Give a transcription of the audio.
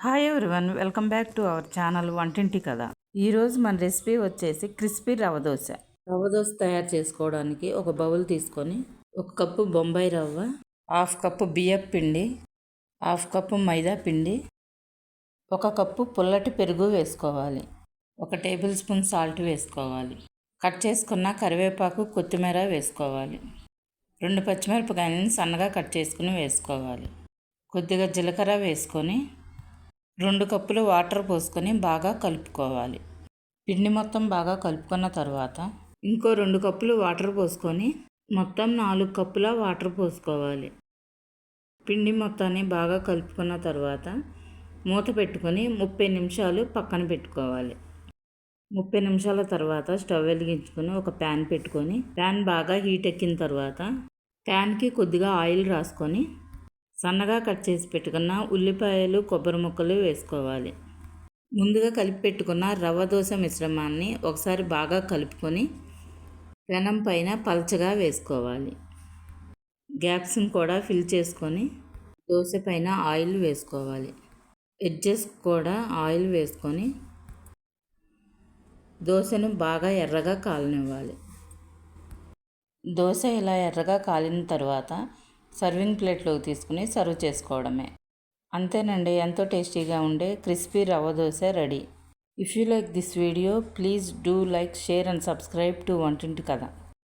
Hi everyone welcome back to our channel వంటింటి కదా ఈరోజు మన రెసిపీ వచ్చేసి క్రిస్పీ రవ్వ దోశ. రవ్వ దోశ తయారు చేసుకోవడానికి ఒక బౌల్ తీసుకొని ఒక కప్పు బొంబాయి రవ్వ హాఫ్ కప్పు బియ్యపు పిండి హాఫ్ కప్పు మైదా పిండి ఒక కప్పు పుల్లటి పెరుగు వేసుకోవాలి ఒక టేబుల్ స్పూన్ సాల్ట్ వేసుకోవాలి కట్ చేసుకున్న కరివేపాకు కొత్తిమీర వేసుకోవాలి రెండు పచ్చిమిరపకాయలను సన్నగా కట్ చేసుకుని వేసుకోవాలి కొద్దిగా జీలకర్ర వేసుకొని రెండు కప్పులు వాటర్ పోసుకొని బాగా కలుపుకోవాలి. పిండి మొత్తం బాగా కలుపుకున్న తర్వాత ఇంకో రెండు కప్పులు వాటర్ పోసుకొని మొత్తం నాలుగు కప్పుల వాటర్ పోసుకోవాలి. పిండి మొత్తాన్ని బాగా కలుపుకున్న తర్వాత మూత పెట్టుకొని ముప్పై నిమిషాలు పక్కన పెట్టుకోవాలి. ముప్పై నిమిషాల తర్వాత స్టవ్ వెలిగించుకొని ఒక ప్యాన్ పెట్టుకొని ప్యాన్ బాగా హీట్ ఎక్కిన తర్వాత ప్యాన్కి కొద్దిగా ఆయిల్ రాసుకొని సన్నగా కట్ చేసి పెట్టుకున్న ఉల్లిపాయలు కొబ్బరి ముక్కలు వేసుకోవాలి. ముందుగా కలిపి పెట్టుకున్న రవ్వ దోశ మిశ్రమాన్ని ఒకసారి బాగా కలుపుకొని పెనం పైన పల్చగా వేసుకోవాలి. గ్యాప్స్ని కూడా ఫిల్ చేసుకొని దోశ పైన ఆయిల్ వేసుకోవాలి. ఎడ్జెస్ కూడా ఆయిల్ వేసుకొని దోశను బాగా ఎర్రగా కాలనివ్వాలి. దోశ ఇలా ఎర్రగా కాలిన తర్వాత సర్వింగ్ ప్లేట్లోకి తీసుకుని సర్వ్ చేసుకోవడమే. అంతేనండి ఎంతో టేస్టీగా ఉండే crispy rava dosa ready. If you like this video please do like share and subscribe to వంటింటి కథ.